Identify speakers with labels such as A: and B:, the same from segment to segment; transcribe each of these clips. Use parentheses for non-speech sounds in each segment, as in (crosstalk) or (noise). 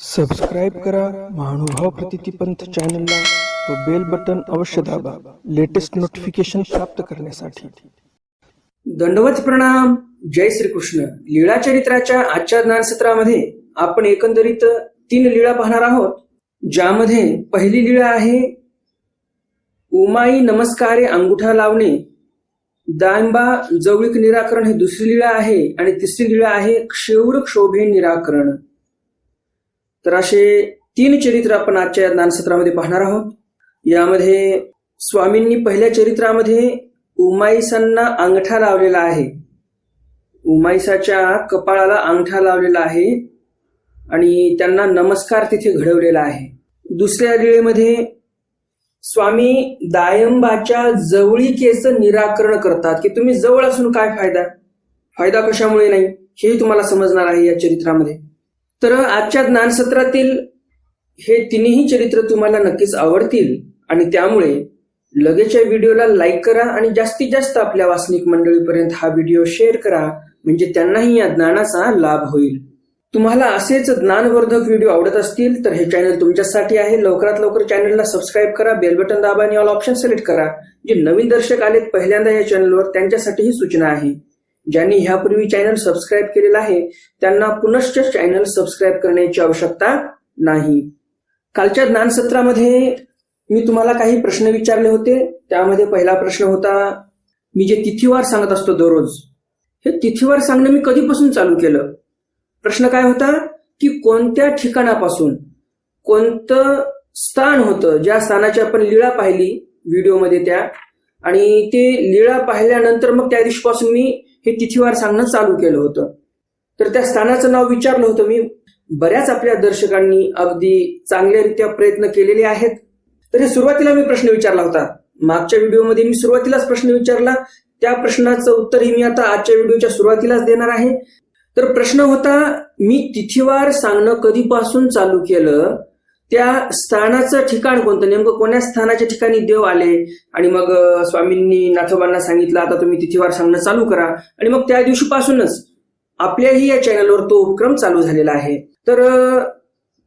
A: Subscribe करा महानुभाव प्रतितीपंथ चॅनलला व बेल बटन अवश्य दाबा लेटेस्ट नोटिफिकेशन प्राप्त करण्यासाठी.
B: दंडवत प्रणाम जय श्रीकृष्ण. लीळा चरित्राच्या आजच्या ज्ञानसत्रामध्ये आपण एकंदरीत तीन लीळा पाहणार आहोत ज्यामध्ये पहिली लीळा आहे उमाई नमस्कारे अंगुठा लावणे. दांबा जवळीक निराकरण ही दुसरी लीळा आहे आणि तिसरी लीळा आहे क्षेवर क्षोभे निराकरण. तर असे तीन चरित्र आपण आजच्या या ज्ञानसत्रामध्ये पाहणार आहोत. यामध्ये स्वामींनी पहिल्या चरित्रामध्ये उमाईसांना अंगठा लावलेला आहे. उमाईसाच्या कपाळाला अंगठा लावलेला आहे आणि त्यांना नमस्कार तिथे घडवलेला आहे. दुसऱ्या लीळेमध्ये स्वामी दायंबाच्या जवळीकेचं निराकरण करतात की तुम्ही जवळ असून काय फायदा? फायदा कशामुळे नाही? हेही तुम्हाला समजणार आहे या चरित्रामध्ये. तर आजच्या ज्ञानसत्रातील हे तिन्ही चरित्र तुम्हाला नक्कीच आवडतील. आणि त्यामुळे लगेचच्या व्हिडिओला लाईक करा आणि जास्तीत जास्त आपल्या वासनिक मंडळीपर्यंत हा व्हिडिओ शेअर करा. म्हणजे त्यांनाही या ज्ञानाचा लाभ होईल. तुम्हाला असेच ज्ञानवर्धक व्हिडिओ आवडत असतील तर हे चॅनल तुमच्यासाठी आहे. लवकरात लवकर चॅनलला सबस्क्राईब करा. बेल बटन दाबा आणि ऑल ऑप्शन सिलेक्ट करा. जे नवीन दर्शक आलेत पहिल्यांदा या चॅनलवर त्यांच्यासाठी ही सूचना आहे. ज्यांनी ह्यापूर्वी चॅनल सबस्क्राईब केलेला आहे त्यांना पुनश्च चॅनल सबस्क्राईब करण्याची आवश्यकता नाही. कालच्या ज्ञानसत्रामध्ये मी तुम्हाला काही प्रश्न विचारले होते. त्यामध्ये पहिला प्रश्न होता मी जे तिथीवार सांगत असतो दररोज हे तिथीवार सांगणं मी कधीपासून चालू केलं? प्रश्न काय होता की कोणत्या ठिकाणापासून कोणतं स्थान होतं ज्या स्थानाची आपण लीळा पाहिली व्हिडिओमध्ये त्या आणि ते लीळा पाहिल्यानंतर मग त्या दिवशीपासून मी हे तिथीवार सांगणं चालू केलं होतं. तर त्या स्थानाचं नाव विचारलं होतं मी. बऱ्याच आपल्या दर्शकांनी अगदी चांगल्यारित्या प्रयत्न केलेले आहेत. तर हे सुरुवातीला मी प्रश्न विचारला होता. मागच्या व्हिडिओमध्ये मी सुरुवातीलाच प्रश्न विचारला. त्या प्रश्नाचं उत्तरही मी आता आजच्या व्हिडिओच्या सुरुवातीलाच देणार आहे. तर प्रश्न होता मी तिथीवार सांगणं कधीपासून चालू केलं? त्या स्थानाचं ठिकाण कोणतं? नेमकं कोण्या स्थानाच्या ठिकाणी देव आले? आणि मग स्वामींनी नाथोबांना सांगितलं आता तुम्ही तिथीवार सांगणं चालू करा. आणि मग त्या दिवशीपासूनच आपल्याही या चॅनलवर तो उपक्रम चालू झालेला आहे. तर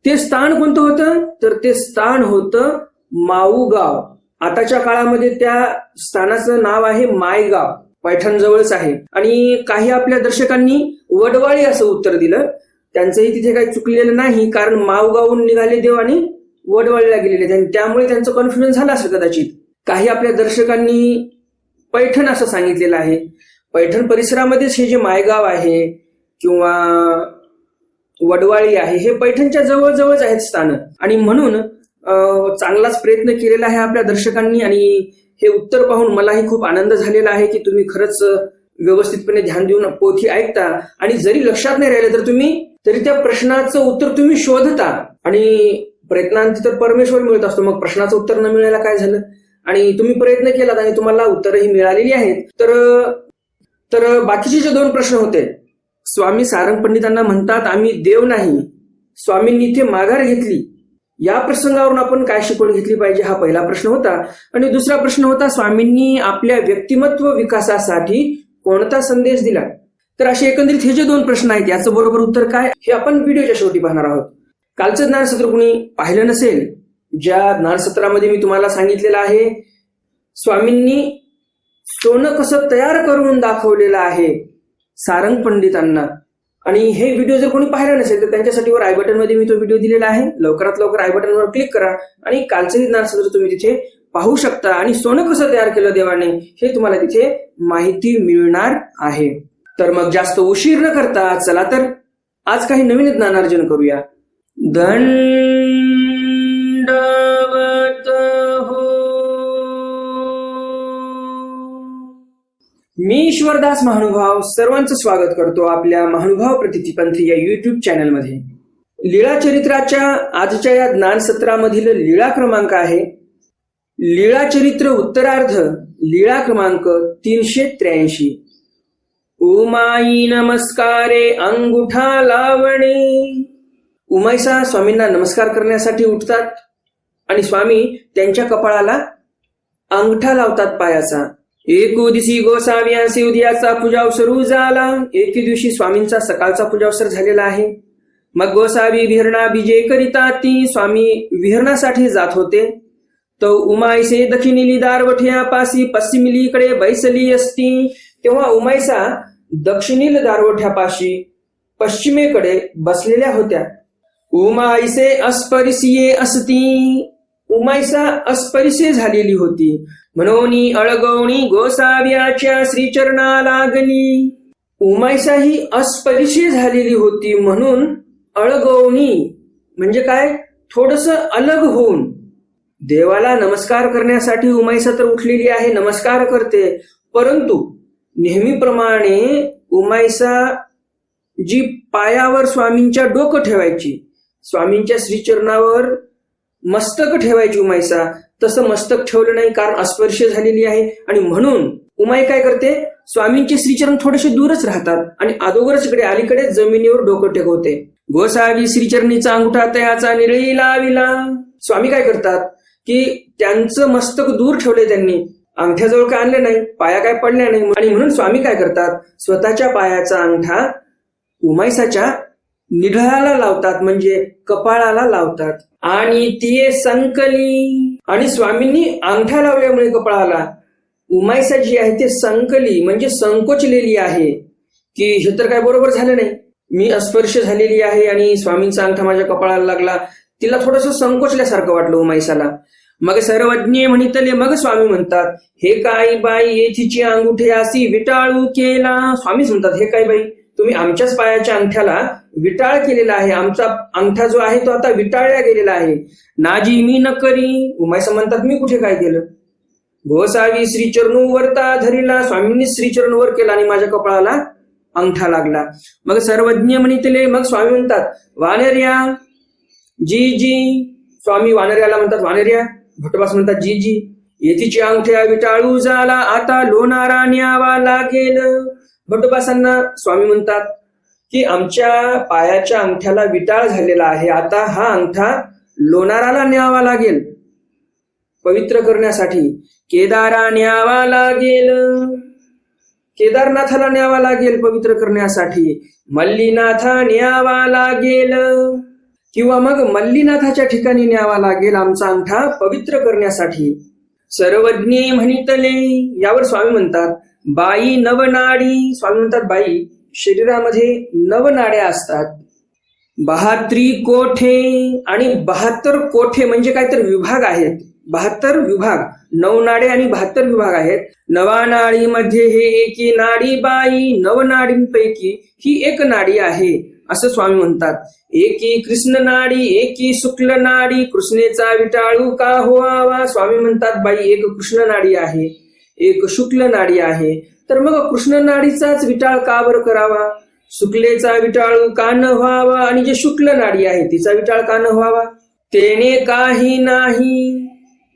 B: ते स्थान कोणतं होतं? तर ते स्थान होतं माऊगाव आताच्या काळामध्ये त्या स्थानाचं नाव आहे मायगाव पैठण जवळच आहे. आणि काही आपल्या दर्शकांनी वडवाळी असं उत्तर दिलं. त्यांचंही तिथे काही चुकलेलं नाही कारण मावगावून निघाले देव आणि वडवाळीला गेलेले. आणि त्यामुळे त्यांचं कॉन्फिडन्स झालं असेल कदाचित. काही आपल्या दर्शकांनी पैठण असं सांगितलेलं आहे. पैठण परिसरामध्येच हे जे मायगाव आहे किंवा वडवाळी आहे हे पैठणच्या जवळजवळच आहेत स्थान. आणि म्हणून चांगलाच प्रयत्न केलेला आहे आपल्या दर्शकांनी आणि हे उत्तर पाहून मलाही खूप आनंद झालेला आहे की तुम्ही खरंच व्यवस्थितपणे ध्यान देऊन पोथी ऐकता. आणि जरी लक्षात नाही राहिलं तर तुम्ही तरी त्या प्रश्नाचं उत्तर तुम्ही शोधता. आणि प्रयत्नांती तर परमेश्वर मिळत असतो. मग प्रश्नाचं उत्तर न मिळायला काय झालं? आणि तुम्ही प्रयत्न केलात आणि तुम्हाला उत्तरही मिळालेली आहेत. तर तर बाकीचे जे दोन प्रश्न होते स्वामी सारंग पंडितांना म्हणतात आम्ही देव नाही स्वामींनी इथे माघार घेतली. या प्रसंगावरून आपण काय शिकवण घेतली पाहिजे? हा पहिला प्रश्न होता. आणि दुसरा प्रश्न होता स्वामींनी आपल्या व्यक्तिमत्व विकासासाठी कोणता संदेश दिला? तर असे एकंदरीत हे जे दोन प्रश्न आहेत याचं बरोबर उत्तर काय? हे आपण व्हिडिओच्या शेवटी पाहणार आहोत. कालचं ज्ञानसत्र कुणी पाहिलं नसेल ज्या ज्ञानसत्रामध्ये मी तुम्हाला सांगितलेलं आहे स्वामींनी सोनं कसं तयार करून दाखवलेलं आहे सारंग पंडितांना. आणि हे व्हिडिओ जर कोणी पाहिलं नसेल तर त्यांच्यासाठी वर आय बटनमध्ये मी तो व्हिडिओ दिलेला आहे. लवकरात लवकर आय बटनवर क्लिक करा आणि कालचंही ज्ञानसत्र तुम्ही तिथे पाहू शकता. आणि सोनं कसं तयार केलं देवाने हे तुम्हाला तिथे माहिती मिळणार आहे. तर मग जास्त उशीर न करता चला तर आज काही नवीन ज्ञानार्जन करूया. दंडवत हो. मी ईश्वरदास महानुभाव सर्वांचं स्वागत करतो आपल्या महानुभाव प्रतितीपंथी या युट्यूब चॅनलमध्ये लीळा चरित्राच्या आजच्या या ज्ञानसत्रामधील लीळा क्रमांक आहे. लीळा चरित्र उत्तरार्ध लीळा क्रमांक तीनशे त्र्याऐंशी. उमाई नमस्कारे अंगुठा लावणे उमाईसा स्वामींना नमस्कार करण्यासाठी उठतात. आणि स्वामी त्यांच्या कपाळाला अंगठा लावतात पायाचा. एको दिवशी गोसाव्यांशी उद्याचा पूजावसर झाला. एके दिवशी स्वामींचा सकाळचा पूजावसर झालेला आहे. मग गोसावी विहरणा विजय करिता ती स्वामी विहरणासाठी जात होते. तो उमाईसे दक्षिणिली दारवठ्या पासी पश्चिमेलीकडे बैसली असती. तेव्हा उमायसा दक्षिणील दारवठ्यापाशी पश्चिमेकडे बसलेल्या होत्या. उमाईसे अस्परिसिये असती. उमायसा अस्परिसे झालेली होती. म्हणून अळगवणी गोसाव्याच्या श्रीचरणा लागली उमाईसा ही अस्परिसे झालेली होती म्हणून अळगवणी म्हणजे काय? थोडस अलग होऊन. देवाला नमस्कार करण्यासाठी उमाईसा तर उठलेली आहे नमस्कार करते. परंतु नेहमीप्रमाणे उमाईसा जी पायावर स्वामींच्या डोकं ठेवायची स्वामींच्या श्रीचरणावर मस्तक ठेवायची उमाईसा. तसं मस्तक ठेवलं नाही कारण अस्पर्श झालेली आहे. आणि म्हणून उमाई काय करते? स्वामींचे श्रीचरण थोडेसे दूरच राहतात आणि अगोदरच इकडे अलीकडे जमिनीवर डोकं टेकवते. गोसावी श्रीचरणीचा अंगठा तयाचा निळी लाविला. स्वामी काय करतात? की त्यांचं मस्तक दूर ठेवले त्यांनी. अंगठ्याजवळ काय आणले नाही पाया काय पडल्या नाही. आणि म्हणून स्वामी काय करतात? स्वतःच्या पायाचा अंगठा उमायसाच्या निढळाला लावतात म्हणजे कपाळाला लावतात. आणि ती संकली. आणि स्वामींनी अंगठा लावल्यामुळे कपाळाला. उमायसा जी आहे ते संकली म्हणजे संकोचलेली आहे. की हे तर काय बरोबर झालं नाही. मी अस्पर्श झालेली आहे आणि स्वामींचा अंगठा माझ्या कपाळाला लागला. तिला थोडस संकोचल्यासारखं वाटलं उमायसाला मग सर्वज्ञ म्हणितले मग स्वामी म्हणतात हे काय बाई येथीची अंगुठे असी विटाळू केला. स्वामी म्हणतात हे काय बाई तुम्ही आमच्याच पायाच्या अंगठ्याला विटाळ केलेला आहे. आमचा अंगठा जो आहे तो आता विटाळला गेलेला आहे. नाजी मी न करी. उमाईसा म्हणतात मी कुठे काय केलं? गोसावी श्रीचरणू वरता धरिला. स्वामींनी श्रीचरण वर केला आणि माझ्या कपाळाला अंगठा लागला. मग सर्वज्ञ म्हणितले मग स्वामी म्हणतात वानर्या जी जी. स्वामी वानर्याला म्हणतात वानर्या भटबास म्हणतात जी जी येथीची अंगठ्या विटाळू झाला आता लोणारा न्यावा लागेल. भटबासांना स्वामी म्हणतात की आमच्या पायाच्या अंगठ्याला विटाळ झालेला आहे. आता हा अंगठा लोणाराला न्यावा लागेल. पवित्र करण्यासाठी केदारा न्यावा लागेल. केदारनाथाला न्यावा लागेल पवित्र करण्यासाठी. मल्लीनाथा न्यावा लागेल. किंवा मग मल्लीनाथाच्या ठिकाणी न्यावा लागेल आमचा अंगठा पवित्र करण्यासाठी. सर्वज्ञे म्हणितले यावर स्वामी म्हणतात बाई नवनाडी स्वामी म्हणतात बाई शरीरामध्ये नवनाड्या असतात. बहात्री कोठे आणि बहात्तर कोठे म्हणजे काय तर विभाग आहेत. बहात्तर विभाग नवनाडे आणि बहात्तर विभाग आहेत. नवा नाडीमध्ये हे एकी नाडी बाई नवनाडींपैकी ही एक नाडी आहे. असं स्वामी म्हणतात. एकी कृष्ण नाडी एकी शुक्ल नाडी कृष्णेचा विटाळू का होवा स्वामी म्हणतात बाई एक कृष्ण नाडी आहे एक शुक्ल नाडी आहे. तर मग कृष्ण नाडीचाच विटाळ का बरं करावा? शुक्लेचा विटाळू का न व्हावा? आणि जे शुक्ल नाडी आहे तिचा विटाळ का न व्हावा? तेने काही नाही.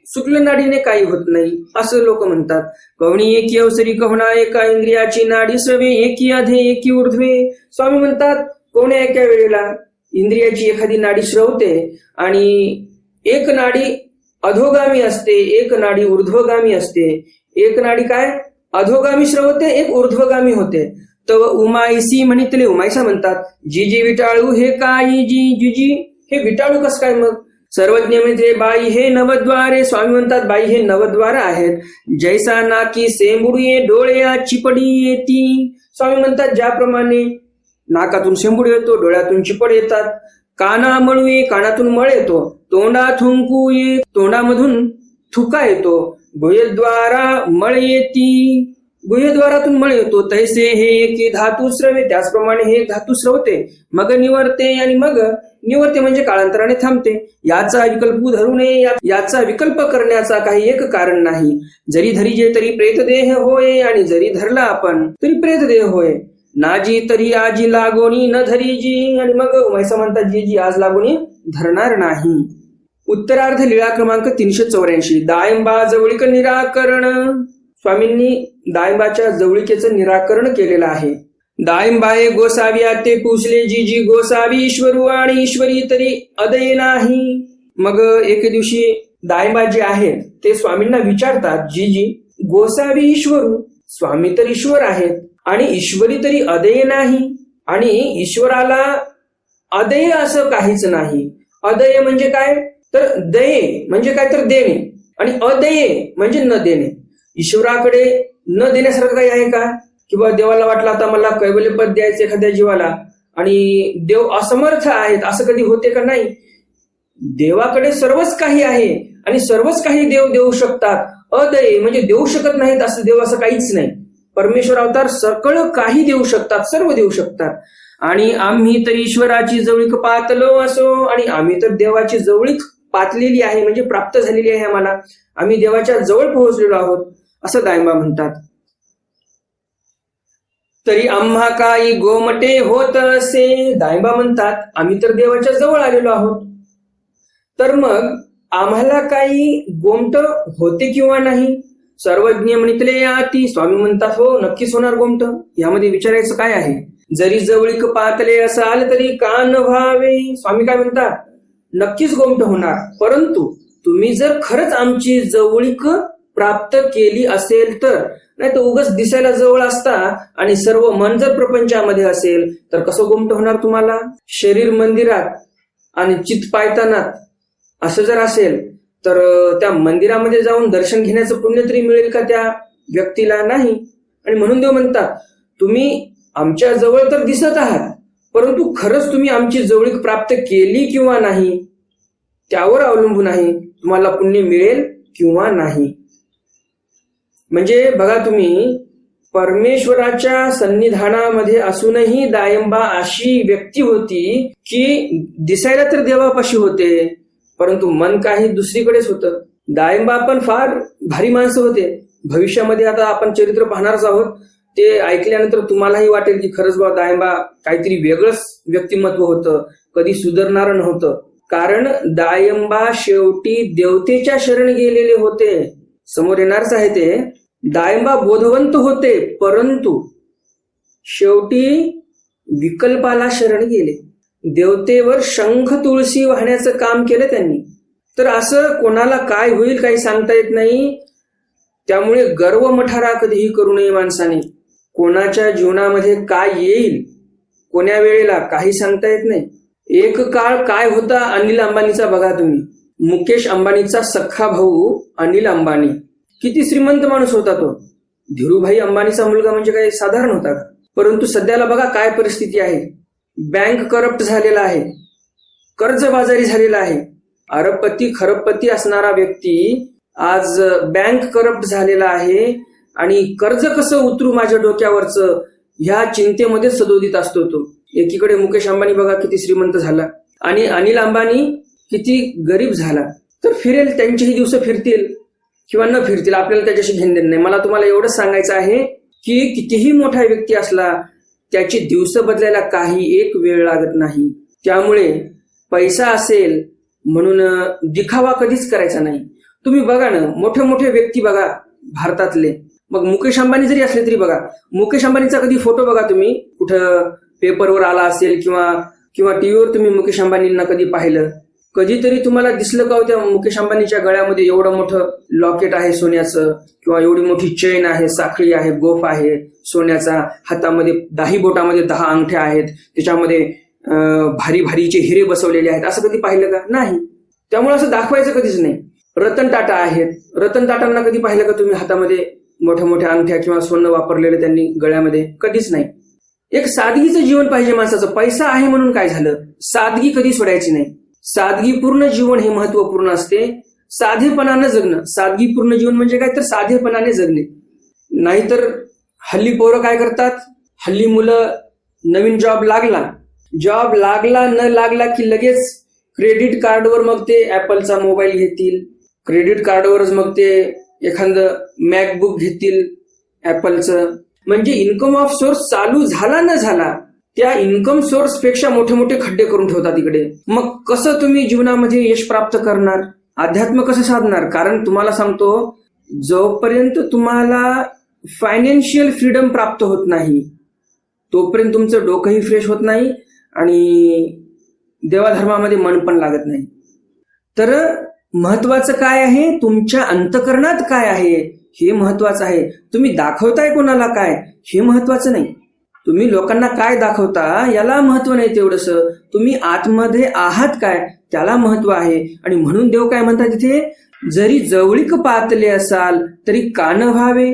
B: शुक्ल नाडीने काही होत नाही असं लोक म्हणतात. कवणी एकी अवसरी कवणा एका इंद्रियाची नाडी सवे एकी अधे एकी ऊर्ध्वे. स्वामी म्हणतात कोणी एका वेळेला? इंद्रियाची एखादी नाडी श्रवते आणि एक नाडी अधोगामी असते एक नाडी ऊर्ध्वगामी असते. एक नाडी काय? अधोगामी श्रवते एक ऊर्ध्वगामी होते. तर उमायसी म्हणितले उमाईसा म्हणतात जी जी विटाळू हे काही जी जुजी? हे विटाळू कस काय मग? सर्वज्ञ म्हणजे बाई हे नवद्वारे स्वामी म्हणतात बाई हे नवद्वार आहेत. जैसा नाकी सेंबुडये डोळ्या चिपडी येती स्वामी म्हणतात ज्याप्रमाणे नाकातून शेंबूड येतो डोळ्यातून चिपड येतात. काना मळुई कानातून मळ येतो. तोंडा थुंकू ये तोंडामधून थुका येतो. गुहेद्वारा मळ येती. गुहेद्वारातून मळ येतो. तैसे हे एकी धातू स्रवे त्याचप्रमाणे हे धातू स्रवते. मग निवडते आणि मग निवडते म्हणजे काळांतराने थांबते. याचा विकल्प धरू नये. याचा विकल्प करण्याचा काही एक कारण नाही. जरी धरीजे तरी प्रेतदेह होय आणि जरी धरला आपण तरी प्रेतदेह होय. नाजी तरी आजी लागोनी न धरी जी आणि मग म्हैसा म्हणतात जी जी आज लागोनी धरणार नाही. उत्तरार्ध लीळा क्रमांक तीनशे चौऱ्याऐंशी. दायंबा जवळीक निराकरण. स्वामींनी दायंबाच्या जवळिकेचं निराकरण केलेलं आहे. दायंबाये गोसावी आते पुसले जी जी गोसावी ईश्वरू आणि ईश्वरी तरी अदय नाही. मग एके दिवशी दायंबा जे आहेत ते स्वामींना विचारतात जी जी गोसावी ईश्वरू स्वामी तर ईश्वर आहेत. आणि ईश्वरी तरी अदेय नाही आणि ईश्वराला अदेय असं काहीच नाही. अदय म्हणजे काय? तर दये म्हणजे काय तर देणे आणि अदये म्हणजे न देणे. ईश्वराकडे न देण्यासारखं काही आहे का? किंवा देवाला वाटलं आता मला कैवल्यपद द्यायचं एखाद्या जीवाला आणि देव असमर्थ आहेत असं कधी होते का नाही? देवाकडे सर्वच काही आहे आणि सर्वच काही देव देऊ शकतात. अदये म्हणजे देऊ शकत नाहीत असं देव असं काहीच नाही. परमेश्वर अवतार सकळ काही देऊ शकतात सर्व देऊ शकतात. आणि आम्ही तर ईश्वराची जवळीक पातलो असो आणि आम्ही तर देवाची जवळीक पातलेली आहे म्हणजे प्राप्त झालेली आहे आम्हाला. आम्ही देवाच्या जवळ पोहोचलेलो आहोत असं दायमा म्हणतात. तरी आम्हा काही गोमटे होत असे दायबा म्हणतात आम्ही तर देवाच्या जवळ आलेलो आहोत. तर मग आम्हाला काही गोमट होते किंवा नाही? सर्वज्ञ म्हणितले आती स्वामी म्हणतात हो नक्कीच होणार गोमट. यामध्ये विचारायचं काय आहे? जरी जवळीक पातले असाल तरी का न व्हावे. स्वामी काय म्हणतात? नक्कीच गोमट होणार. परंतु तुम्ही जर खरंच आमची जवळीक प्राप्त केली असेल तर नाही तर उगच दिसायला जवळ असता आणि सर्व मन जर प्रपंचामध्ये असेल तर कसं गोमट होणार तुम्हाला? शरीर मंदिरात आणि चित पायतानात असं जर असेल तर त्या मंदिरामध्ये जाऊन दर्शन घेण्याचं पुण्य तरी मिळेल का त्या व्यक्तीला? नाही. आणि म्हणून देव म्हणतात तुम्ही आमच्या जवळ तर दिसत आहात परंतु खरंच तुम्ही आमची जवळीक प्राप्त केली किंवा नाही त्यावर अवलंबून आहे. तुम्हाला पुण्य मिळेल किंवा नाही. म्हणजे बघा तुम्ही परमेश्वराच्या सन्निधानामध्ये असूनही दायंबा अशी व्यक्ती होती की दिसायला तर देवापाशी होते परंतु मन काही दुसरीकडेच होतं. दायंबा पण फार भारी माणसं होते. भविष्यामध्ये आता आपण चरित्र पाहणारच आहोत. ते ऐकल्यानंतर तुम्हालाही वाटेल की खरंच बा दायंबा काहीतरी वेगळंच व्यक्तिमत्व होतं. कधी सुधारणारं नव्हतं. कारण दाळिंबा शेवटी देवतेच्या शरण गेलेले होते. समोर येणारच आहे ते. दायंबा बोधवंत होते परंतु शेवटी विकल्पाला शरण गेले. देवतेवर शंख तुळशी वाहण्याचं काम केलं त्यांनी. तर असं कोणाला काय होईल काही सांगता येत नाही. त्यामुळे गर्व मठारा कधीही करू नये माणसाने. कोणाच्या जीवनामध्ये काय येईल कोण्या वेळेला काही सांगता येत नाही. एक काळ काय होता अनिल अंबानीचा बघा तुम्ही. मुकेश अंबानीचा सख्खा भाऊ अनिल अंबानी. किती श्रीमंत माणूस होता तो. धीरूभाई अंबानीचा मुलगा म्हणजे काही साधारण होता. परंतु सध्याला बघा काय परिस्थिती आहे. बँक करप्ट झालेला आहे. कर्जबाजारी झालेला आहे. अरबपती खरबपती असणारा व्यक्ती आज बँक करप्ट झालेला आहे आणि कर्ज कसं उतरू माझ्या डोक्यावरचं ह्या चिंतेमध्ये सदोदित असतो तो. एकीकडे मुकेश अंबानी बघा किती श्रीमंत झाला आणि अनिल अंबानी किती गरीब झाला. तर फिरेल त्यांचेही दिवस फिरतील किंवा न फिरतील आपल्याला त्याच्याशी घेण देणं नाही. मला तुम्हाला एवढंच सांगायचं आहे की कितीही मोठा व्यक्ती असला त्याचे दिवस बदलायला काही एक वेळ लागत नाही. त्यामुळे पैसा असेल म्हणून दिखावा कधीच करायचा नाही. तुम्ही बघा ना मोठे मोठे व्यक्ती बघा भारतातले. मग मुकेश अंबानी जरी असले तरी बघा. मुकेश अंबानीचा कधी फोटो बघा तुम्ही? कुठं पेपरवर आला असेल किंवा किंवा टीव्हीवर तुम्ही मुकेश अंबानींना कधी पाहिलं? कधीतरी तुम्हाला दिसलं का होत्या मुकेश अंबानीच्या गळ्यामध्ये एवढं मोठं लॉकेट आहे सोन्याचं? किंवा एवढी मोठी चेन आहे साखळी आहे गोफ आहे सोन्याचा? हातामध्ये दाही बोटामध्ये दहा अंगठ्या आहेत. त्याच्यामध्ये भारी भारीचे हिरे बसवलेले आहेत. असं कधी पाहिलं का? नाही. त्यामुळे असं दाखवायचं कधीच नाही. रतन टाटा आहेत. रतन टाटांना कधी पाहिलं का तुम्ही हातामध्ये मोठ्या मोठ्या अंगठ्या किंवा सोनं वापरलेलं त्यांनी गळ्यामध्ये? कधीच नाही. एक सादगीचं जीवन पाहिजे माणसाचं. पैसा आहे म्हणून काय झालं? सादगी कधी सोडायची नाही. सादगीपूर्ण जीवन हे महत्त्वपूर्ण असते. साधेपणानं जगणं. सादगीपूर्ण जीवन म्हणजे काय? तर साधेपणाने जगणे. नाहीतर हल्ली पोरं काय करतात? हल्ली मुलं नवीन जॉब लागला. जॉब लागला न लागला की लगेच क्रेडिट कार्डवर मग ते ऍपलचा मोबाईल घेतील. क्रेडिट कार्डवरच मग ते एखादं मॅकबुक घेतील ऍपलचं म्हणजे इन्कम ऑफ सोर्स चालू झाला न झाला त्या इन्कम सोर्सपेक्षा मोठे मोठे खड्डे करून ठेवतात तिकडे मग कसं तुम्ही जीवनामध्ये यश प्राप्त करणार? अध्यात्म कसं साधणार? कारण तुम्हाला सांगतो जोपर्यंत तुम्हाला फायनान्शियल फ्रीडम प्राप्त होत नाही तोपर्यंत तुमचं डोकंही फ्रेश होत नाही आणि देवाधर्मामध्ये मन पण लागत नाही. तर महत्वाचं काय आहे? तुमच्या अंतकरणात काय आहे? हे महत्वाचं आहे. तुम्ही दाखवताय कोणाला काय? हे महत्वाचं नाही. तुम्ही लोकांना काय दाखवता याला महत्त्व नाही तेवढस. तुम्ही आतमध्ये आहात काय? त्याला महत्त्व आहे. आणि म्हणून देव काय म्हणतात तिथे जरी जवळीक पातले असाल तरी कान व्हावे.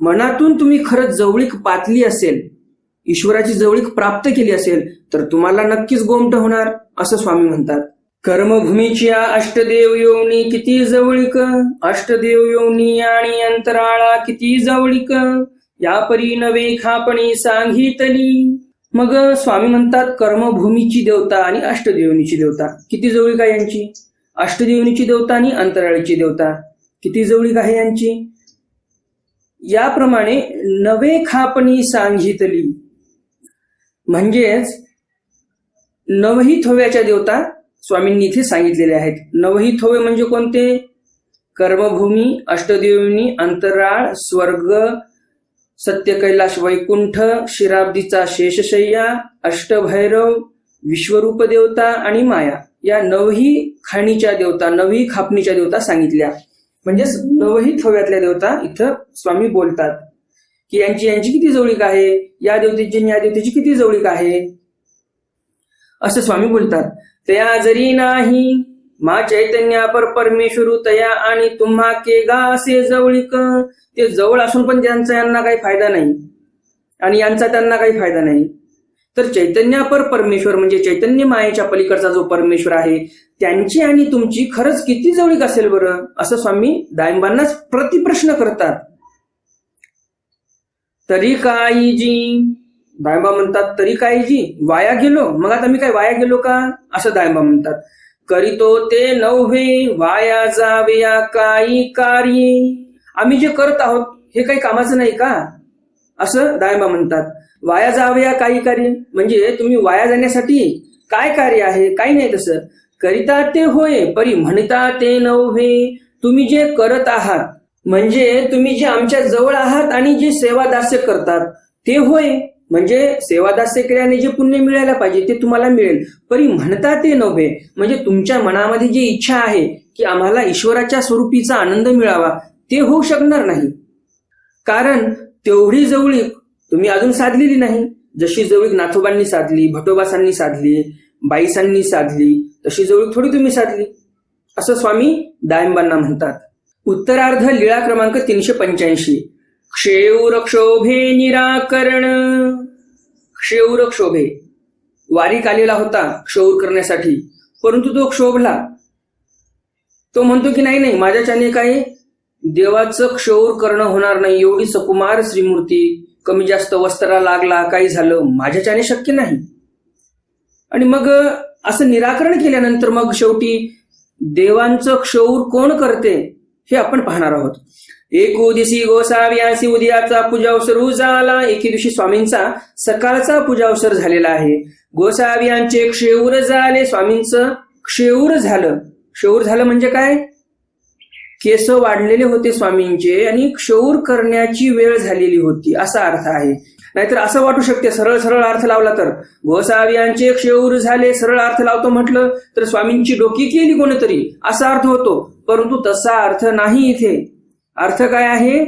B: मनातून तुम्ही खरंच जवळीक पातली असेल ईश्वराची जवळीक प्राप्त केली असेल तर तुम्हाला नक्कीच गोमट होणार असं स्वामी म्हणतात. कर्मभूमीची अष्टदेव योनी किती जवळीक? अष्टदेव योनी आणि अंतराळा किती जवळीक? या परी नवे खापणी सांगितली. मग स्वामी म्हणतात कर्मभूमीची देवता आणि अष्टदेवनीची देवता. किती जवळीक आहे यांची? अष्टदेवनीची देवता आणि अंतराळीची देवता. किती जवळीक आहे यांची? याप्रमाणे नवे खापणी सांगितली. म्हणजेच नवही थोव्याच्या देवता स्वामींनी इथे सांगितलेले आहेत. नवही थोवे म्हणजे कोणते? कर्मभूमी अष्टदेवनी अंतराळ स्वर्ग सत्य कैलाश वैकुंठ शिराब्दीचा शेषशय्या अष्टभैरव विश्वरूप देवता आणि माया या नवही खाणीच्या देवता नवही खापणीच्या देवता सांगितल्या. म्हणजेच नवही थव्यातल्या देवता इथं स्वामी बोलतात. की यांची यांची किती जवळीक आहे? या देवतेची या देवतेची किती जवळीक आहे? असं स्वामी बोलतात. तया जरी नाही मा चैतन्यापर परमेश्वर परमेश्वरू तया आणि तुम्हा केगा असे जवळीक. ते जवळ असून पण त्यांचा यांना काही फायदा नाही. आणि यांचा त्यांना काही फायदा नाही. तर चैतन्यापर परमेश्वर म्हणजे चैतन्य मायेच्या पलीकडचा जो परमेश्वर आहे त्यांची आणि तुमची खरंच किती जवळीक असेल बरं? असं स्वामी दायंबांनाच प्रतिप्रश्न करतात. तरी काही जी? दायंबा म्हणतात तरी काही जी? वाया गेलो. मग आता मी काय वाया गेलो का? असं दायंबा म्हणतात. करीतो ते नव्हे वाया जावया काही कार्ये आम्ही जे करत आहोत हे काही कामाचं नाही का? असं दायबा म्हणतात. वाया जावया काही कार्य म्हणजे तुम्ही वाया जाण्यासाठी काय कार्य आहे काही नाही तसं. करिता ते होय परी म्हणता ते नव्हे. तुम्ही जे करत आहात म्हणजे तुम्ही जे आमच्या जवळ आहात आणि जे सेवादास्य करतात ते होय. म्हणजे सेवादास्य केल्याने जे पुण्य मिळायला पाहिजे ते तुम्हाला मिळेल. परी म्हणता ते नव्हे. म्हणजे तुमच्या मनामध्ये जी इच्छा आहे की आम्हाला ईश्वराच्या स्वरूपीचा आनंद मिळावा ते होऊ शकणार नाही. कारण तेवढी जवळीक तुम्ही अजून साधलेली नाही. जशी जवळीक नाथोबांनी साधली भटोबासांनी साधली बाईसांनी साधली तशी जवळीक थोडी तुम्ही साधली. असं स्वामी दायंबांना म्हणतात. उत्तरार्ध लीळा क्रमांक तीनशे पंच्याऐंशी. क्षेऊरक्षोभे निराकरण. क्षेऊरक्षोभे वारीक आलेला होता क्षौर करण्यासाठी. परंतु तो क्षोभला. तो म्हणतो की नाही नाही माझ्याच्याने काही देवाचं क्षौर करणं होणार नाही. एवढी सकुमार श्रीमूर्ती कमी जास्त वस्त्रा लागला काही झालं माझ्याच्याने शक्य नाही. आणि मग असं निराकरण केल्यानंतर मग शेवटी देवांचं क्षौर कोण करते? हे आपण पाहणार आहोत. एक दिवशी गोसाव्यासी उद्याचा पूजावसर झाला एके दिवशी स्वामींचा सकाळचा पूजावसर झालेला आहे. गोसाव्यांचे क्षेऊर झाले. स्वामींचं क्षेऊर झालं. क्षेऊर झालं म्हणजे काय? केस वाढलेले होते स्वामींचे आणि क्षौर करण्याची वेळ झालेली होती असा अर्थ आहे. नाहीतर असं वाटू शकते सरळ सरळ अर्थ लावला तर. गोसाव्यांचे क्षौर झाले सरळ अर्थ लावतो म्हटलं तर स्वामींची डोकी केली कोणीतरी असा अर्थ होतो. परंतु तसा अर्थ नाही इथे. अर्थ काय आहे?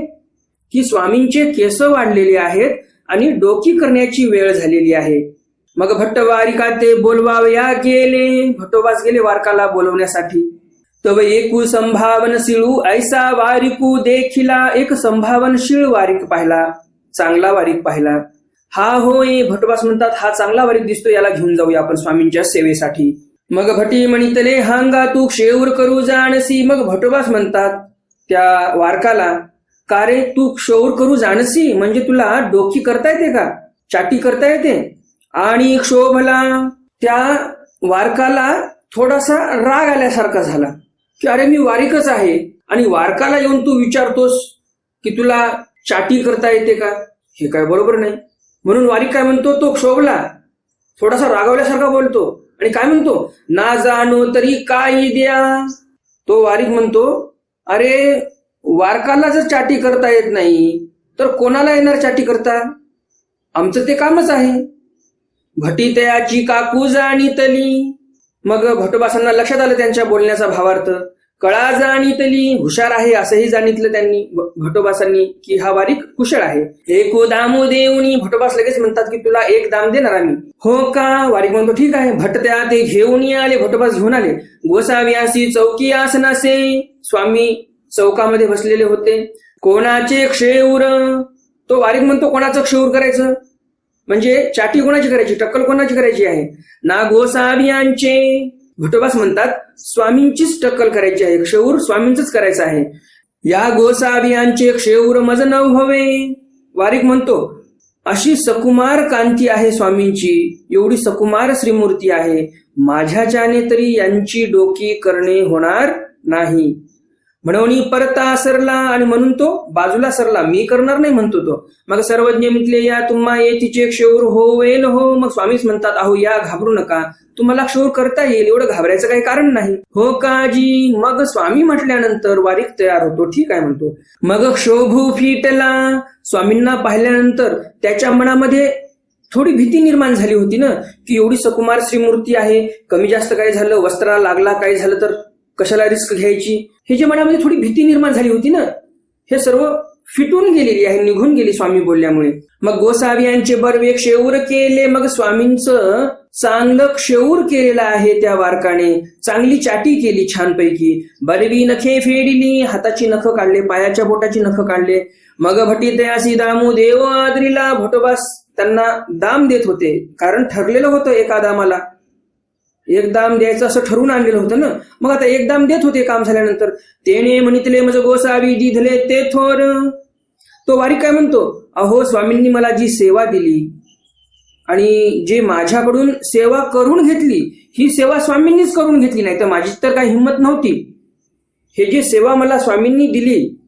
B: की स्वामींचे केस वाढलेले आहेत आणि डोकी करण्याची वेळ झालेली आहे. मग भट्ट वारिका ते बोलवावया गेले. भट्टोबास गेले वारकाला बोलवण्यासाठी. तव एकू संभावनशीळू ऐसा वारिकू देखिला. एक संभावनशील वारीक पाहिला चांगला वारीक पाहिला. हा होय भटवास म्हणतात हा चांगला वारिक दिसतो याला घेऊन जाऊया आपण स्वामींच्या सेवेसाठी. मग भटी म्हणितले हांगा तू क्षेऊर करू जाणसी. मग भटोबास म्हणतात त्या वारकाला का रे तू क्षौर करू जाणसी? म्हणजे तुला डोकी करता येते का? चाटी करता येते? आणि क्षोभला त्या वारकाला थोडासा राग आल्यासारखा झाला की अरे मी वारिकच आहे आणि वारकाला येऊन तू विचारतोस की तुला चाटी करता येते का? हे काय बरोबर नाही. म्हणून वारिक काय म्हणतो तो क्षोभला थोडासा रागावल्यासारखा बोलतो आणि काय म्हणतो? ना जाणो तरी काय द्या? तो वारिक म्हणतो अरे वारकाला जर चाटी करता येत नाही तर कोणाला येणार चाटी करता? आमचं ते कामच आहे. भटी तयाची काकू जाणीतली. मग भटोबासांना लक्षात आलं त्यांच्या बोलण्याचा भावार्थ. कळा जाणीतली हुशार आहे असंही जाणितलं त्यांनी भटोबासांनी की हा वारीक कुशळ आहे. एको हो दामो देऊनी भटोबास लगेच म्हणतात की तुला एक दाम देणार आम्ही. हो का? वारीक म्हणतो ठीक आहे. भटत्या ते घेऊन आले भटोबास घेऊन आले गोसाव्यासी चौकी आसनासे. स्वामी चौकामध्ये बसलेले होते. कोणाचे क्षेऊर तो वारीक म्हणतो कोणाचं क्षेऊर करायचं? म्हणजे चाटी कोणाची करायची? टक्कल कोणाची करायची आहे? ना गोसावियांचे. घटोबास म्हणतात स्वामींचीच टक्कल करायची आहे क्षौर स्वामींच करायचं आहे. या गोसावियांचे क्षौर मज न हवे. वारीक म्हणतो अशी सकुमार कांती आहे स्वामींची एवढी सकुमार श्रीमूर्ती आहे. माझ्याच्याने तरी यांची डोकी करणे होणार नाही. म्हणून परता सरला आणि म्हणून तो बाजूला सरला. मी करणार नाही म्हणतो तो. मग सर्वज्ञ म्हटले या तुम्हा ये तिचे क्षौर होवेल हो. मग स्वामीच म्हणतात अहो या घाबरू नका. तुम्हाला क्षौर करता येईल. एवढं घाबरायचं काही कारण नाही. हो काजी मग स्वामी म्हटल्यानंतर वारीक तयार होतो. ठीक आहे म्हणतो. मग क्षोभू फिटला. स्वामींना पाहिल्यानंतर त्याच्या मनामध्ये थोडी भीती निर्माण झाली होती ना की एवढी सकुमार श्रीमूर्ती आहे. कमी जास्त काय झालं वस्त्रा लागला काय झालं तर कशाला रिस्क घ्यायची? हे जे मनामध्ये थोडी भीती निर्माण झाली होती ना हे सर्व फिटून गेलेली आहे निघून गेली स्वामी बोलल्यामुळे. मग गोसावियांचे बरवे क्षेऊर केले मग स्वामींच चांगलं क्षेऊर केलेलं आहे त्या वारकाने. चांगली चाटी केली छानपैकी. बरवी नखे फेडिली हाताची नख काढले पायाच्या बोटाची नख काढले. मग भटी दयासी दामू देव आदरीला भटोबास त्यांना दाम देत होते. कारण ठरलेलं होतं एका दामाला. एक दाम द्यायचं असं ठरवून आणलेलं होतं ना. मग आता एक दाम देत होते काम झाल्यानंतर. तेने म्हणितले म्हणजे गोसावी दिधले ते थोर. तो वारीक काय म्हणतो? अहो स्वामींनी मला जी सेवा दिली आणि जे माझ्याकडून सेवा करून घेतली ही सेवा स्वामींनीच करून घेतली नाही तर माझी तर काही हिंमत नव्हती. हे जे सेवा मला स्वामींनी दिली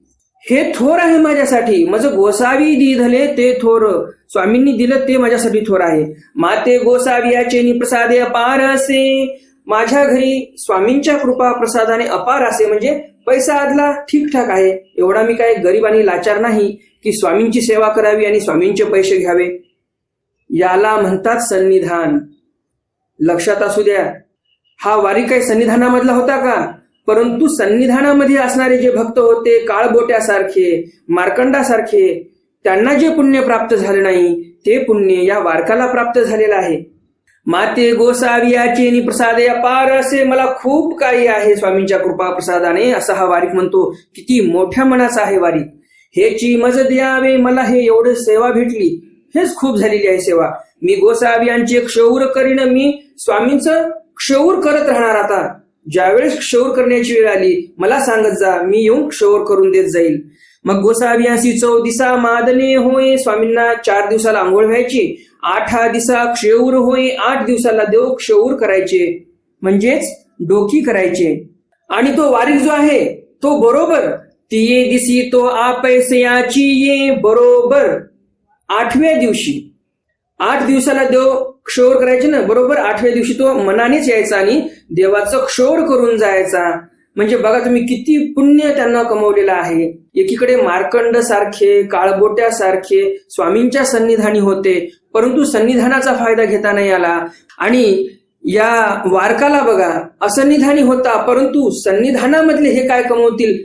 B: हे थोर आहे माझ्यासाठी. माझं गोसावी दिधले ते थोर. स्वामींनी दिलं ते माझ्यासाठी थोर आहे. माते गोसावियाचे निप्रसादे अपार असे. माझ्या घरी स्वामींच्या कृपा प्रसादाने अपार असे म्हणजे पैसा आदला ठीकठाक आहे. एवढा मी काय गरीब आणि लाचार नाही की स्वामींची सेवा करावी आणि स्वामींचे पैसे घ्यावे. याला म्हणतात सन्निधान. लक्षात असू द्या. हा वारी काही सन्निधानामधला होता का? परंतु सन्निधानामध्ये असणारे जे भक्त होते काळबोट्यासारखे मार्कंडासारखे त्यांना जे पुण्य प्राप्त झाले नाही ते पुण्य या वारकाला प्राप्त झालेलं आहे. माते गोसावियाचे प्रसाद या अपार असे मला खूप काही आहे स्वामींच्या कृपा प्रसादाने असा हा वारीक म्हणतो. किती मोठ्या मनाचा आहे वारीक. हेची मज द्यावे मला हे एवढे सेवा भेटली. हेच खूप झालेली आहे सेवा. मी गोसावियांचे क्षौर करीन मी स्वामींचं क्षौर करत राहणार आता. ज्यावेळेस क्षौर करण्याची वेळ आली मला सांगत जा मी येऊन क्षौर करून देत जाईल. मग गोसावियांशी चौ दिसा मादने होय स्वामींना चार दिवसाला आंघोळ व्हायची. आठ दिसा क्षौर होय आठ दिवसाला देव क्षौर करायचे. म्हणजेच डोकी करायचे. आणि तो वारीक जो आहे तो बरोबर. तिये दिसी तो आपैसयाची ये बरोबर. आठव्या दिवशी. आठ दिवसाला देव क्षोर करायचे ना बरोबर आठव्या दिवशी तो मनानेच यायचा आणि देवाचं क्षोर करून जायचा. म्हणजे बघा तुम्ही किती पुण्य त्यांना कमवलेलं आहे. एकीकडे मार्कंड सारखे काळबोट्या सारखे स्वामींच्या सन्निधानी होते परंतु सन्निधानाचा फायदा घेता नाही आला. आणि या वारकाला बघा असन्निधानी होता परंतु सन्निधानामधले हे काय कमवतील?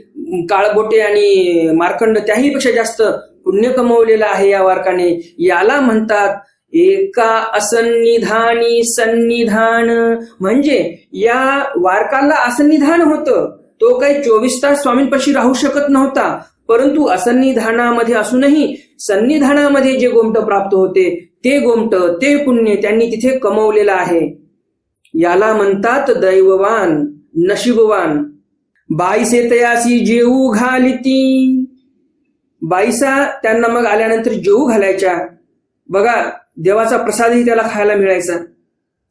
B: काळबोटे आणि मार्कंड त्याही पेक्षा जास्त पुण्य कमवलेलं आहे या वारकाने. याला म्हणतात एका असन्निधानी सन्निधान. म्हणजे या वारकाला असन्निधान होतं. तो काही चोवीस तास स्वामींपाशी राहू शकत नव्हता. परंतु असन्निधानामध्ये असूनही सन्निधानामध्ये जे गोमट प्राप्त होते ते गोमट ते पुण्य त्यांनी तिथे कमवलेलं आहे. याला म्हणतात दैववान नशीबवान. बाईसे तयासी जेऊ घालिती. बाईसा त्यांना मग आल्यानंतर जेऊ घालायच्या. बघा देवाचा प्रसादही त्याला खायला मिळायचा.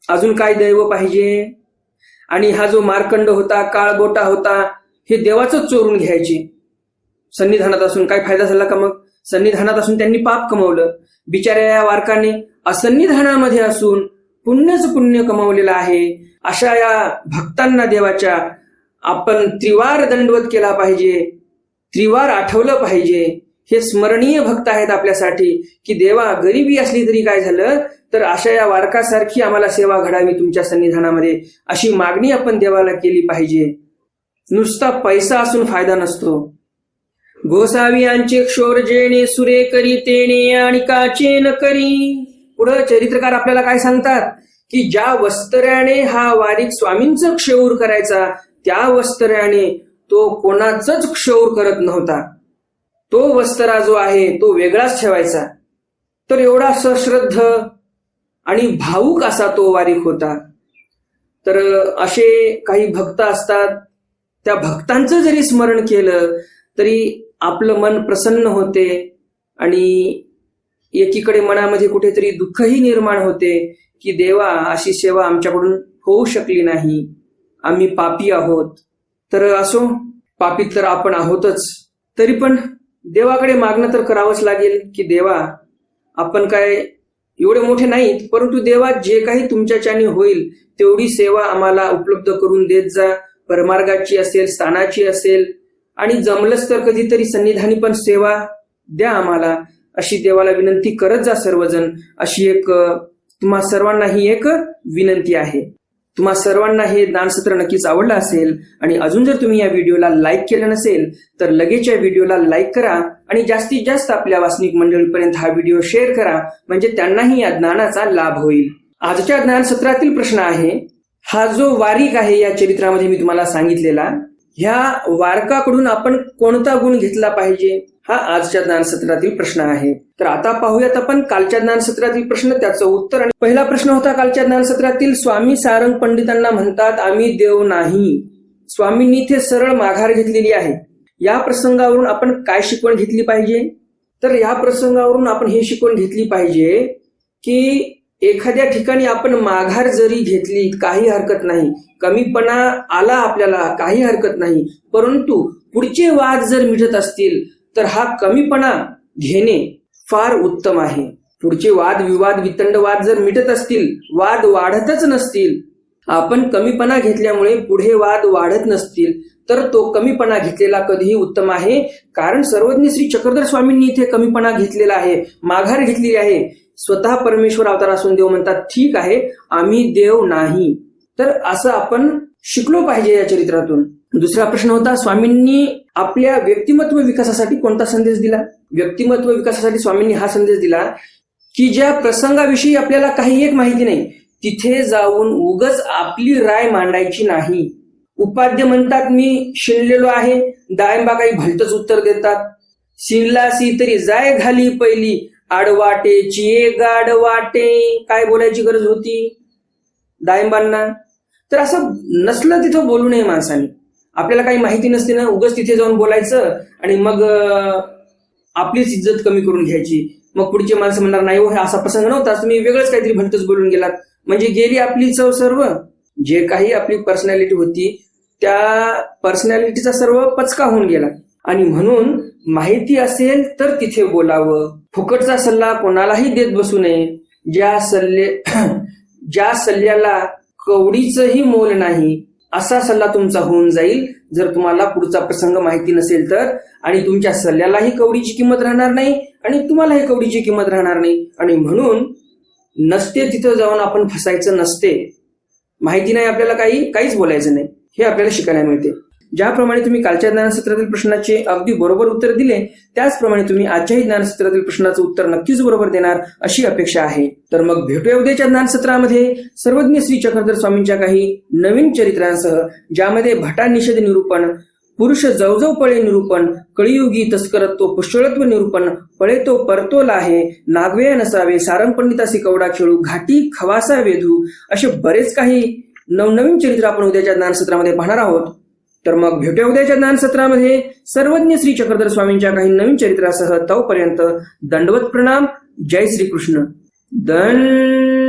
B: अजून काय दैव पाहिजे? आणि हा जो मार्कंड होता काळबोटा होता हे देवाचंच चोरून घ्यायचे. सन्निधानात असून काय फायदा झाला का मग? सन्निधानात असून त्यांनी पाप कमवलं. बिचाऱ्या या वारकाने असन्निधानामध्ये असून पुण्यच पुण्य कमवलेलं आहे. अशा या भक्तांना देवाच्या आपण त्रिवार दंडवत केला पाहिजे. त्रिवार आठवलं पाहिजे. हे स्मरणीय भक्त आहेत आपल्यासाठी की देवा गरिबी असली तरी काय झालं? तर अशा या वारकासारखी आम्हाला सेवा घडावी तुमच्या सन्निधानामध्ये. अशी मागणी आपण देवाला केली पाहिजे. नुसता पैसा असून फायदा नसतो. गोसावी यांचे क्षोर जेणे सुरे करी तेणे आणि काचे न करी. पुढं चरित्रकार आपल्याला काय सांगतात? की ज्या वस्त्र्याने हा वारीक स्वामींचं क्षौर करायचा त्या वस्त्र्याने तो कोणाचंच क्षौर करत नव्हता. तो वस्त्रा जो आहे तो वेगळाच ठेवायचा. तर एवढा सश्रद्ध आणि भाऊक असा तो वारीक होता. तर असे काही भक्त असतात त्या भक्तांचं जरी स्मरण केलं तरी आपलं मन प्रसन्न होते आणि एकीकडे मनामध्ये कुठेतरी दुःखही निर्माण होते की देवा अशी सेवा आमच्याकडून होऊ शकली नाही. आम्ही पापी आहोत. तर असो पापी तर आपण आहोतच. तरी पण देवाकडे मागणं तर करावंच लागेल की देवा आपण काय एवढे मोठे नाहीत परंतु देवा जे काही तुमच्याच्याने होईल तेवढी सेवा आम्हाला उपलब्ध करून देत जा. परमार्गाची असेल स्थानाची असेल आणि जमलंच तर कधीतरी सन्निधानी पण सेवा द्या आम्हाला. अशी देवाला विनंती करत जा सर्वजण. अशी एक तुम्हा सर्वांना ही एक विनंती आहे. तुम्हा सर्वांना हे दानसत्र नक्कीच आवडलं असेल आणि अजून जर तुम्ही या व्हिडिओला लाईक केलं नसेल तर लगेच या व्हिडिओला लाईक करा आणि जास्तीत जास्त आपल्या वासनिक मंडळीपर्यंत हा व्हिडिओ शेअर करा म्हणजे त्यांनाही या ज्ञानाचा लाभ होईल. आजच्या ज्ञान सत्रातील प्रश्न आहे हा जो वारीक आहे या चरित्रामध्ये मी तुम्हाला सांगितलेला ह्या वारकाकडून आपण कोणता गुण घेतला पाहिजे? हा आजच्या ज्ञानसत्रातील प्रश्न आहे. तर आता पाहूयात आपण कालच्या ज्ञानसत्रातील प्रश्न त्याचं उत्तर. आणि पहिला प्रश्न होता कालच्या ज्ञानसत्रातील स्वामी सारंग पंडितांना म्हणतात आम्ही देव नाही. स्वामींनी इथे सरळ माघार घेतलेली आहे. या प्रसंगावरून आपण काय शिकवण घेतली पाहिजे? तर या प्रसंगावरून आपण हे शिकवण घेतली पाहिजे की एखाद्या ठिकाणी आपण माघार जरी घेतली काही हरकत नाही. कमीपणा आला आपल्याला काही हरकत नाही. परंतु पुढचे वाद जर मिटत असतील तर हा कमीपणा घेणे फार उत्तम आहे. पुढचे वाद विवाद वितंड वाद जर मिटत असतील वाद वाढतच नसतील. आपण कमीपणा घेतल्यामुळे पुढे वाद वाढत नसतील तर तो कमीपणा घेतलेला कधीही उत्तम आहे. कारण सर्वज्ञ श्री चक्रधर स्वामींनी इथे कमीपणा घेतलेला आहे माघार घेतलेली आहे. स्वतः परमेश्वर अवतार असून देव म्हणतात ठीक आहे आम्ही देव नाही. तर असं आपण शिकलो पाहिजे या चरित्रातून. दुसरा प्रश्न होता स्वामींनी आपल्या व्यक्तिमत्व विकासासाठी कोणता संदेश दिला? व्यक्तिमत्व विकासासाठी स्वामींनी हा संदेश दिला की ज्या प्रसंगाविषयी आपल्याला काही एक माहिती नाही तिथे जाऊन उगच आपली राय मांडायची नाही. उपाध्य म्हणतात मी शिणलेलो आहे डाळिंबा काही भलतच उत्तर देतात. शिणलासी तरी जाय घाली पहिली आडवाटेची ए गाड वाटे काय बोलायची गरज होती? डाळिंबांना? तर असं नसलं तिथं बोलू नये माणसाने. आपल्याला काही माहिती नसते ना उगच तिथे जाऊन बोलायचं आणि मग आपलीच इज्जत कमी करून घ्यायची. मग पुढचे माणसं म्हणणार नाही हो हे असा प्रसंग नव्हता तुम्ही वेगळंच काहीतरी भलतच बोलून गेलात. म्हणजे गेली आपली चव सर्व. जे काही आपली पर्सनॅलिटी होती त्या पर्सनॅलिटीचा सर्व पचका होऊन गेला. आणि म्हणून माहिती असेल तर तिथे बोलावं. फुकटचा सल्ला कोणालाही देत बसू नये. ज्या सल्ले (clears throat) ज्या सल्ल्याला कवडीचंही मोल नाही असा सल्ला तुमचा होऊन जाईल. जर तुम्हाला पुढचा प्रसंग माहिती नसेल तर आणि तुमच्या सल्ल्यालाही कवडीची किंमत राहणार नाही आणि तुम्हालाही कवडीची किंमत राहणार नाही. आणि म्हणून नसते तिथं जाऊन आपण फसायचं नसते. माहिती नाही आपल्याला काही काहीच बोलायचं नाही. हे आपल्याला शिकायला मिळते. ज्याप्रमाणे तुम्ही कालच्या ज्ञानसत्रातील प्रश्नाचे अगदी बरोबर उत्तर दिले त्याचप्रमाणे तुम्ही आजच्याही ज्ञानसत्रातील प्रश्नाचं उत्तर नक्कीच बरोबर देणार अशी अपेक्षा आहे. तर मग भेटूया उद्याच्या ज्ञानसत्रामध्ये. सर्वज्ञ श्री चक्रधर स्वामींच्या काही नवीन चरित्रांसह ज्यामध्ये भटा निषेध निरूपण पुरुष जवजव पळे निरूपण कळियुगी तस्करत्व पुष्कळत्व निरूपण पळे तो परतोल आहे नागवेय नसावे सारंग पंडितासी कवडा खेळू घाटी खवासा वेधू असे बरेच काही नवनवीन चरित्र आपण उद्याच्या ज्ञानसत्रामध्ये पाहणार आहोत. तर मग भेटूया उद्याच्या ज्ञानसत्रामध्ये सर्वज्ञ श्री चक्रधर स्वामींच्या काही नवीन चरित्रासह तोपर्यंत दंडवत प्रणाम. जय श्रीकृष्ण. दंड